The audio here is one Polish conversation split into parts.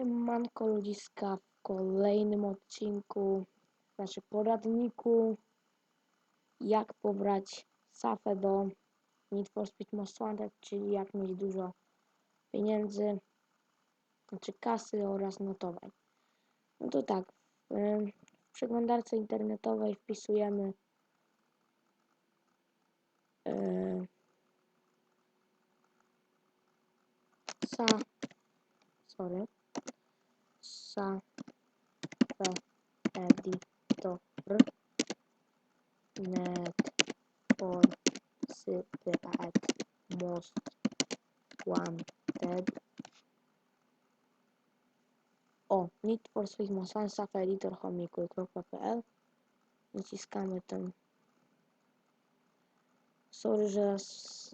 Siemanko ludziska w kolejnym odcinku, znaczy poradniku jak pobrać safę do Need for Speed Most Wanted, czyli jak mieć dużo pieniędzy, znaczy kasy oraz notowań. No to tak, w, przeglądarce internetowej wpisujemy e, sa, sorry, sa editor. Net for Speed most wanted. O Need for Speed Most Wanted Safa Editor homikuj.pl naciskamy ten. Sorry, że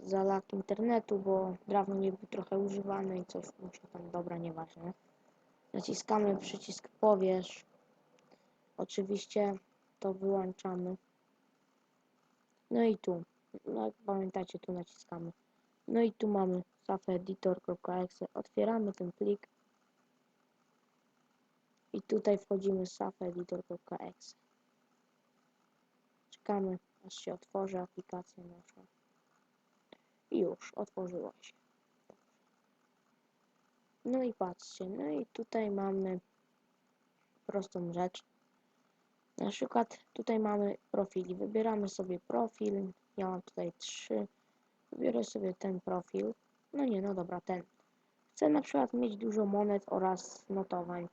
za lag internetu, bo dawno nie był trochę używany i coś mu się tam dobra, nieważne naciskamy przycisk powiesz. Oczywiście to wyłączamy. No i tu. No jak pamiętacie tu naciskamy. No i tu mamy safeeditor.exe otwieramy ten plik. I tutaj wchodzimy safeeditor.exe czekamy aż się otworzy aplikacja nasza. I już otworzyła się no i patrzcie no i tutaj mamy prostą rzecz na przykład tutaj mamy profili. Wybieramy sobie profil. Ja mam tutaj trzy. Wybiorę sobie ten profil. No nie, no dobra, ten. Chcę na przykład mieć dużo monet oraz notowań.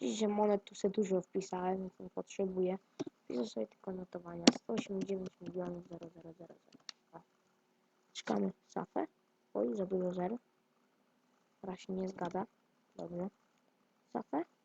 Widzicie, monet tu sobie dużo wpisałem, więc nie potrzebuję. Wpiszę sobie tylko notowania. 189 milionów 0000. Czekamy safę. Oj, za dużo zerów. Teraz się nie zgadza. Dobrze. Safę.